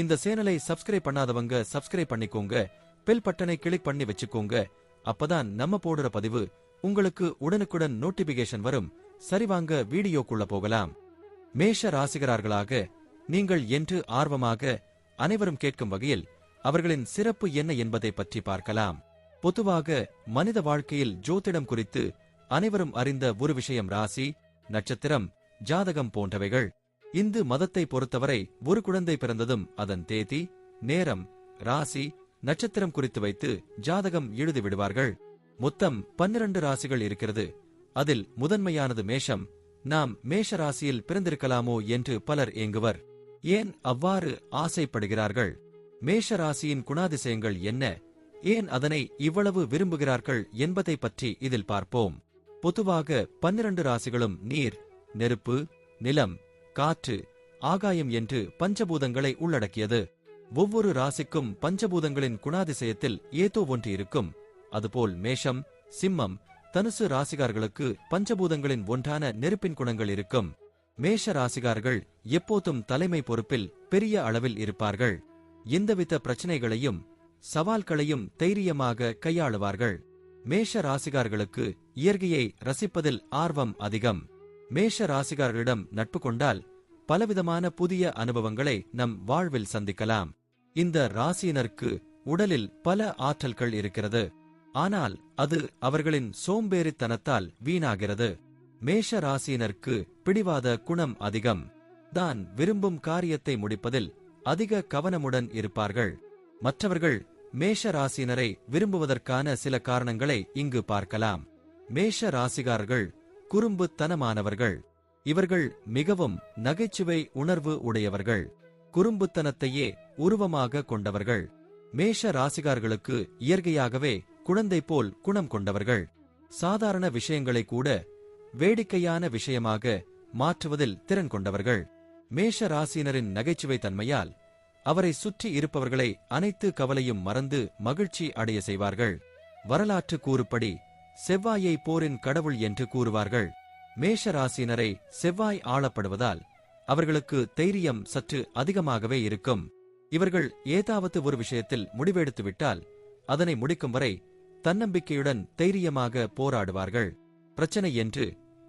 இந்த சேனலை சப்ஸ்கிரைப் பண்ணாதவங்க சப்ஸ்கிரைப் பண்ணிக்கோங்க. பெல் பட்டனை கிளிக் பண்ணி வச்சுக்கோங்க. அப்பதான் நம்ம போடுற பதிவு உங்களுக்கு உடனுக்குடன் நோட்டிபிகேஷன் வரும். சரிவாங்க வீடியோக்குள்ள போகலாம். மேஷ ராசிகரார்களாக நீங்கள் என்று ஆர்வமாக அனைவரும் கேட்கும் வகையில் அவர்களின் சிறப்பு என்ன என்பதை பற்றி பார்க்கலாம். பொதுவாக மனித வாழ்க்கையில் ஜோதிடம் குறித்து அனைவரும் அறிந்த ஒரு விஷயம் ராசி நட்சத்திரம் ஜாதகம் போன்றவைகள். இந்து மதத்தை பொறுத்தவரை ஒரு குழந்தை பிறந்ததும் அதன் தேதி நேரம் ராசி நட்சத்திரம் குறித்து வைத்து ஜாதகம் எழுதி விடுவார்கள். மொத்தம் பன்னிரண்டு ராசிகள் இருக்கிறது. அதில் முதன்மையானது மேஷம். நாம் மேஷ ராசியில் பிறந்திருக்கலாமோ என்று பலர் ஏங்குவர். ஏன் அவ்வாறு ஆசைப்படுகிறார்கள்? மேஷ ராசியின் குணாதிசயங்கள் என்ன? ஏன் அதனை இவ்வளவு விரும்புகிறார்கள் என்பதை பற்றி இதில் பார்ப்போம். பொதுவாக பன்னிரண்டு ராசிகளும் நீர் நெருப்பு நிலம் காற்று ஆகாயம் என்று பஞ்சபூதங்களை உள்ளடக்கியது. ஒவ்வொரு ராசிக்கும் பஞ்சபூதங்களின் குணாதிசயத்தில் ஏதோ ஒன்று இருக்கும். அதுபோல் மேஷம் சிம்மம் தனுசு ராசிகார்களுக்கு பஞ்சபூதங்களின் ஒன்றான நெருப்பின் குணங்கள் இருக்கும். மேஷ ராசிகார்கள் எப்போதும் தலைமை பொறுப்பில் பெரிய அளவில் இருப்பார்கள். எந்தவித பிரச்சனைகளையும் சவால்களையும் தைரியமாக கையாளுவார்கள். மேஷ ராசிகார்களுக்கு இயற்கையை ரசிப்பதில் ஆர்வம் அதிகம். மேஷ ராசிகாரர்களிடம் நட்பு கொண்டால் பலவிதமான புதிய அனுபவங்களை நம் வாழ்வில் சந்திக்கலாம். இந்த ராசியினருக்கு உடலில் பல ஆற்றல்கள் இருக்கிறது. ஆனால் அது அவர்களின் சோம்பேறித்தனத்தால் வீணாகிறது. மேஷ ராசியினருக்கு பிடிவாத குணம் அதிகம். தான் விரும்பும் காரியத்தை முடிப்பதில் அதிக கவனமுடன் இருப்பார்கள். மற்றவர்கள் மேஷ ராசியினரை விரும்புவதற்கான சில காரணங்களை இங்கு பார்க்கலாம். மேஷ ராசிகாரர்கள் குறும்புத்தனமானவர்கள். இவர்கள் மிகவும் நகைச்சுவை உணர்வு உடையவர்கள். குறும்புத்தனத்தையே உருவமாக கொண்டவர்கள். மேஷ ராசிகார்களுக்கு இயற்கையாகவே குழந்தை போல் குணம் கொண்டவர்கள். சாதாரண விஷயங்களை கூட வேடிக்கையான விஷயமாக மாற்றுவதில் திறன் கொண்டவர்கள். மேஷ ராசியினரின் நகைச்சுவை தன்மையால் அவரை சுற்றி இருப்பவர்களை அனைத்து கவலையும் மறந்து மகிழ்ச்சி அடைய செய்வார்கள். வரலாற்று கூறுப்படி செவ்வாயை போரின் கடவுள் என்று கூறுவார்கள். மேஷ ராசியினரை செவ்வாய் ஆளப்படுவதால் அவர்களுக்கு தைரியம் சற்று அதிகமாகவே இருக்கும். இவர்கள் ஏதாவது ஒரு விஷயத்தில் முடிவெடுத்துவிட்டால் அதனை முடிக்கும் வரை தன்னம்பிக்கையுடன் தைரியமாக போராடுவார்கள். பிரச்சனை என்று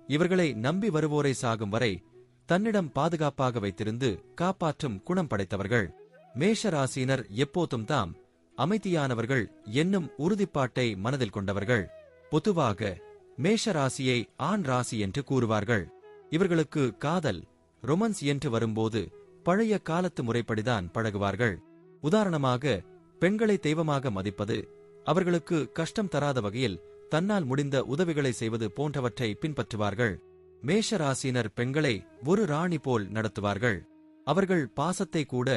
இவர்களை நம்பி வருவோரை சாகும் வரை தன்னிடம் பாதுகாப்பாக வைத்திருந்து காப்பாற்றும் குணம் படைத்தவர்கள். மேஷ ராசியினர் எப்போதும் தாம் அமைதியானவர்கள் என்னும் உறுதிப்பாட்டை மனதில் கொண்டவர்கள். பொதுவாக மேஷ ராசியை ஆண் ராசி என்று கூறுவார்கள். இவர்களுக்கு காதல் ரொமன்ஸ் என்று வரும்போது பழைய காலத்து முறைப்படிதான் பழகுவார்கள். உதாரணமாக பெண்களை தெய்வமாக மதிப்பது அவர்களுக்கு கஷ்டம் தராத வகையில் தன்னால் முடிந்த உதவிகளை செய்வது போன்றவற்றை பின்பற்றுவார்கள். மேஷ ராசியினர் பெண்களை ஒரு ராணி போல் நடத்துவார்கள். அவர்கள் பாசத்தை கூட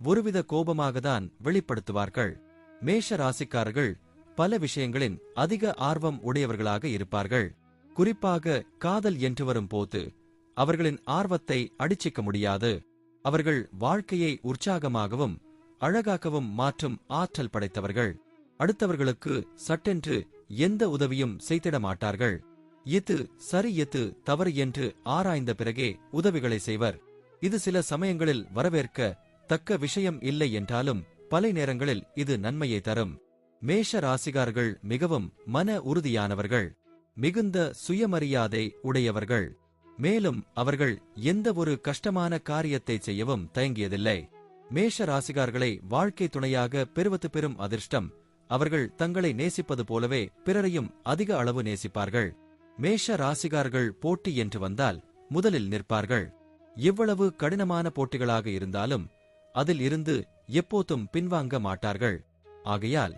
ஒருவித கோபமாகத்தான் வெளிப்படுத்துவார்கள். மேஷ ராசிக்காரர்கள் பல விஷயங்களின் அதிக ஆர்வம் உடையவர்களாக இருப்பார்கள். குறிப்பாக காதல் என்று வரும் போது அவர்களின் ஆர்வத்தை அடிச்சிக்க முடியாது. அவர்கள் வாழ்க்கையை உற்சாகமாகவும் அழகாக்கவும் மாற்றும் ஆற்றல் படைத்தவர்கள். அடுத்தவர்களுக்கு சட்டென்று எந்த உதவியும் செய்திட மாட்டார்கள். இது சரி எது தவறு என்று ஆராய்ந்த பிறகே உதவிகளை செய்வர். இது சில சமயங்களில் வரவேற்க தக்க விஷயம் இல்லை என்றாலும் பல நேரங்களில் இது நன்மையை தரும். மேஷ ராசிகார்கள் மிகவும் மன உறுதியானவர்கள் மிகுந்த சுயமரியாதை உடையவர்கள். மேலும் அவர்கள் எந்த ஒரு கஷ்டமான காரியத்தை செய்யவும் தயங்கியதில்லை. மேஷ ராசிகார்களை வாழ்க்கை துணையாக பெறுவது பெறும் அதிர்ஷ்டம். அவர்கள் தங்களை நேசிப்பது போலவே பிறரையும் அதிக அளவு நேசிப்பார்கள். மேஷ ராசிகார்கள் போட்டி என்று வந்தால் முதலில் நிற்பார்கள். எவ்வளவு கடினமான போட்டிகளாக இருந்தாலும் அதில் இருந்து எப்போதும் பின்வாங்க மாட்டார்கள். ஆகையால்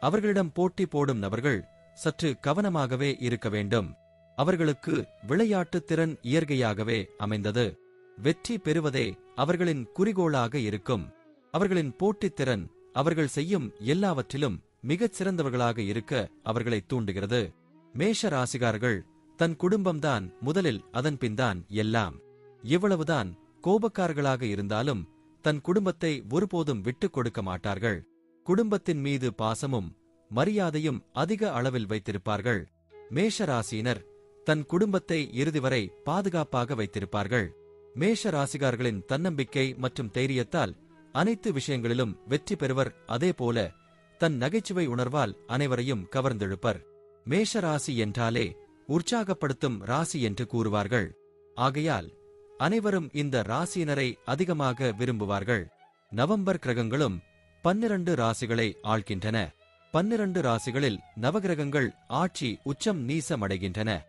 அவர்களிடம் போட்டி போடும் நபர்கள் சற்று கவனமாகவே இருக்க வேண்டும். அவர்களுக்கு விளையாட்டுத் திறன் இயற்கையாகவே அமைந்தது. வெற்றி பெறுவதே அவர்களின் குறிக்கோளாக இருக்கும். அவர்களின் போட்டித் திறன் அவர்கள் செய்யும் எல்லாவற்றிலும் மிகச் சிறந்தவர்களாக இருக்க அவர்களை தூண்டுகிறது. மேஷ ராசிகார்கள் தன் குடும்பம்தான் முதலில் அதன் பின்தான் எல்லாம். இவ்வளவுதான் கோபக்காரர்களாக இருந்தாலும் தன் குடும்பத்தை ஒருபோதும் விட்டுக் கொடுக்க மாட்டார்கள். குடும்பத்தின் மீது பாசமும் மரியாதையும் அதிக அளவில் வைத்திருப்பார்கள். மேஷராசியினர் தன் குடும்பத்தை இறுதி வரை பாதுகாப்பாக வைத்திருப்பார்கள். மேஷ ராசிகார்களின் தன்னம்பிக்கை மற்றும் தைரியத்தால் அனைத்து விஷயங்களிலும் வெற்றி பெறுவர். அதேபோல தன் நகைச்சுவை உணர்வால் அனைவரையும் கவர்ந்தெழுப்பர். மேஷ ராசி என்றாலே உற்சாகப்படுத்தும் ராசி என்று கூறுவார்கள். ஆகையால் அனைவரும் இந்த ராசியினரை அதிகமாக விரும்புவார்கள். நவம்பர் கிரகங்களும் பன்னிரண்டு ராசிகளை ஆள்கின்றன. பன்னிரண்டு ராசிகளில் நவகிரகங்கள் ஆட்சி உச்சம் நீசமடைகின்றன.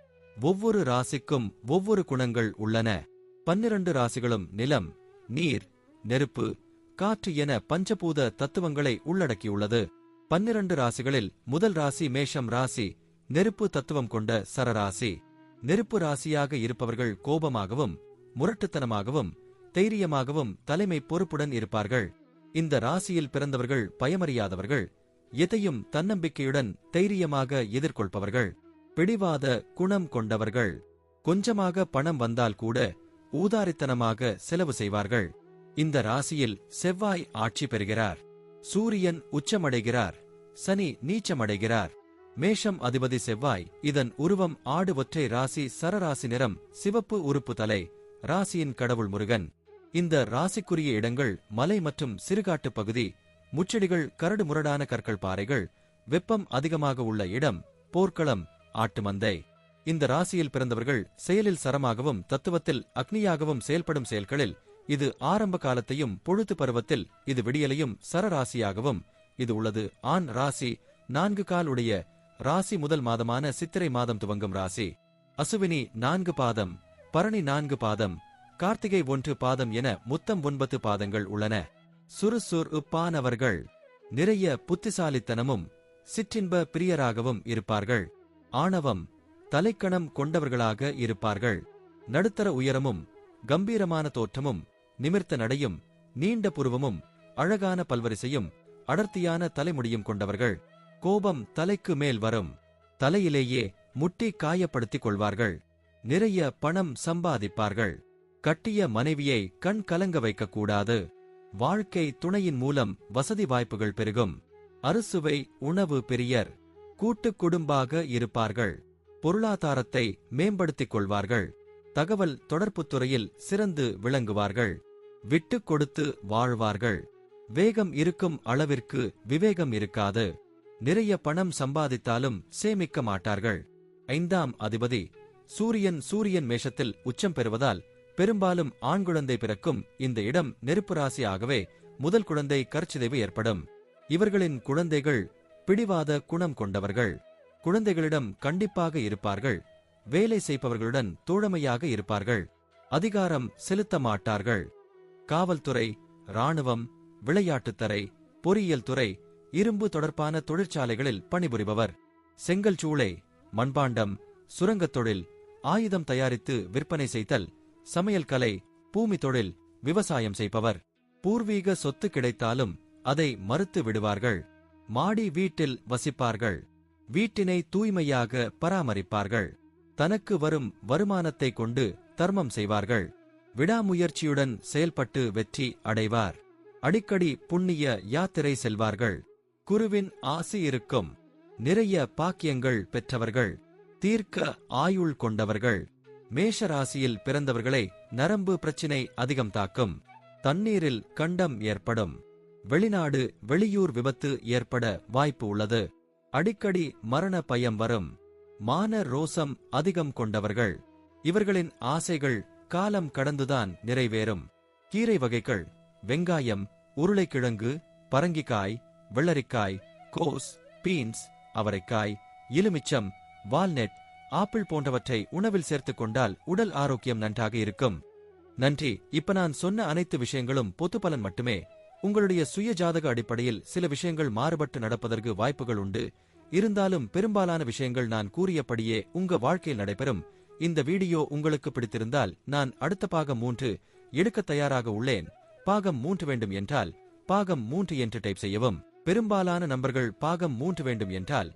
ஒவ்வொரு ராசிக்கும் ஒவ்வொரு குணங்கள் உள்ளன. பன்னிரண்டு ராசிகளும் நிலம் நீர் நெருப்பு காற்று என பஞ்சபூத தத்துவங்களை உள்ளடக்கியுள்ளது. பன்னிரண்டு ராசிகளில் முதல் ராசி மேஷம் ராசி நெருப்பு தத்துவம் கொண்ட சரராசி. நெருப்பு ராசியாக இருப்பவர்கள் கோபமாகவும் முரட்டுத்தனமாகவும் தைரியமாகவும் தலைமை பொறுப்புடன் இருப்பார்கள். இந்த ராசியில் பிறந்தவர்கள் பயமறியாதவர்கள் எதையும் தன்னம்பிக்கையுடன் தைரியமாக எதிர்கொள்பவர்கள் பிடிவாத குணம் கொண்டவர்கள். கொஞ்சமாக பணம் வந்தால் கூட ஊதாரித்தனமாக செலவு செய்வார்கள். இந்த ராசியில் செவ்வாய் ஆட்சி பெறுகிறார். சூரியன் உச்சமடைகிறார். சனி நீச்சமடைகிறார். மேஷம் அதிபதி செவ்வாய் இதன் உருவம் ஆடு ஒற்றை ராசி சரராசி நிறம் சிவப்பு உறுப்பு தலை ராசியின் கடவுள் முருகன். இந்த ராசிக்குரிய இடங்கள் மலை மற்றும் சிறுகாட்டு பகுதி முச்செடிகள் கரடு முரடான கற்கள் பாறைகள் வெப்பம் அதிகமாக உள்ள இடம் போர்க்களம் ஆட்டுமந்தை இந்த ராசியில் பிறந்தவர்கள் செயலில் சரமாகவும் தத்துவத்தில் அக்னியாகவும் செயல்படும் செயல்களில் இது ஆரம்ப காலத்தையும் பொழுது பருவத்தில் இது விடியலையும் சரராசியாகவும் இது உள்ளது. ஆண் ராசி நான்கு கால் உடைய ராசி முதல் மாதமான சித்திரை மாதம் துவங்கும் ராசி. அசுவினி நான்கு பாதம். பரணி நான்கு பாதம். கார்த்திகை ஒன்று பாதம் என முத்தம் ஒன்பது பாதங்கள் உள்ளன. சுறுசுர் உப்பானவர்கள் நிறைய புத்திசாலித்தனமும் சிற்றின்ப பிரியராகவும் இருப்பார்கள். ஆணவம் தலைக்கணம் கொண்டவர்களாக இருப்பார்கள். நடுத்தர உயரமும் கம்பீரமான தோற்றமும் நிமிர்த்த நடையும் நீண்ட புருவமும் அழகான பல்வரிசையும் அடர்த்தியான தலைமுடியும் கொண்டவர்கள். கோபம் தலைக்கு மேல் வரும். தலையிலேயே முட்டி காயப்படுத்திக் கொள்வார்கள். நிறைய பணம் சம்பாதிப்பார்கள். கட்டிய மனைவியை கண் கலங்க வைக்கக்கூடாது. வாழ்க்கை துணையின் மூலம் வசதி வாய்ப்புகள் பெருகும். அறுசுவை உணவு பெரியர். கூட்டுக் குடும்பாக இருப்பார்கள். பொருளாதாரத்தை மேம்படுத்திக் கொள்வார்கள். தகவல் தொடர்புத் துறையில் சிறந்து விளங்குவார்கள். விட்டுக் கொடுத்து வாழ்வார்கள். வேகம் இருக்கும் அளவிற்கு விவேகம் இருக்காது. நிறைய பணம் சம்பாதித்தாலும் சேமிக்க மாட்டார்கள். ஐந்தாம் அதிபதி சூரியன் சூரியன் மேஷத்தில் உச்சம் பெறுவதால் பெரும்பாலும் ஆண் குழந்தை பிறக்கும் இந்த இடம் நெருப்பு ராசியாகவே முதல் குழந்தை கற்சிதைவு ஏற்படும். இவர்களின் குழந்தைகள் பிடிவாத குணம் கொண்டவர்கள். குழந்தைகளிடம் கண்டிப்பாக இருப்பார்கள். வேலை செய்பவர்களுடன் தோழமையாக இருப்பார்கள். அதிகாரம் செலுத்த மாட்டார்கள். காவல்துறை ராணுவம் விளையாட்டுத்துறை பொறியியல் துறை இரும்பு தொடர்பான தொழிற்சாலைகளில் பணிபுரிபவர். செங்கல் சூளை மண்பாண்டம் சுரங்கத் தொழில் ஆயுதம் தயாரித்து விற்பனை செய்தல் சமையல் கலை பூமி தொழில் விவசாயம் செய்பவர். பூர்வீக சொத்து கிடைத்தாலும் அதை மறுத்து விடுவார்கள். மாடி வீட்டில் வசிப்பார்கள். வீட்டினை தூய்மையாக பராமரிப்பார்கள். தனக்கு வரும் வருமானத்தை கொண்டு தர்மம் செய்வார்கள். விடாமுயற்சியுடன் செயல்பட்டு வெற்றி அடைவார். அடிக்கடி புண்ணிய யாத்திரை செல்வார்கள். குருவின் ஆசி இருக்கும். நிறைய பாக்கியங்கள் பெற்றவர்கள். தீர்க்க ஆயுள் கொண்டவர்கள். மேஷ ராசியில் பிறந்தவர்களை நரம்பு பிரச்சினை அதிகம் தாக்கும். தண்ணீரில் கண்டம் ஏற்படும். வெளிநாடு வெளியூர் விபத்து ஏற்பட வாய்ப்பு உள்ளது. அடிக்கடி மரண பயம் வரும். மான ரோசம் அதிகம் கொண்டவர்கள். இவர்களின் ஆசைகள் காலம் கடந்துதான் நிறைவேறும். கீரை வகைகள் வெங்காயம் உருளைக்கிழங்கு பரங்கிக்காய் வெள்ளரிக்காய் கோஸ் பீன்ஸ் அவரைக்காய் இலுமிச்சம் வால்நெட் ஆப்பிள் போன்றவற்றை உணவில் சேர்த்துக் கொண்டால் உடல் ஆரோக்கியம் நன்றாக இருக்கும். நன்றி. இப்ப நான் சொன்ன அனைத்து விஷயங்களும் பொது பலன் மட்டுமே. உங்களுடைய சுய ஜாதக அடிப்படையில் சில விஷயங்கள் மாறுபட்டு நடப்பதற்கு வாய்ப்புகள் உண்டு. இருந்தாலும் பெரும்பாலான விஷயங்கள் நான் கூறியபடியே உங்க வாழ்க்கையில் நடைபெறும். இந்த வீடியோ உங்களுக்கு பிடித்திருந்தால் நான் அடுத்த பாகம் மூன்று எடுக்க தயாராக உள்ளேன். பாகம் மூன்று வேண்டும் என்றால் பாகம் மூன்று என்று டைப் செய்யவும். பெரும்பாலான நம்பர்கள் பாகம் மூன்று வேண்டும் என்றால்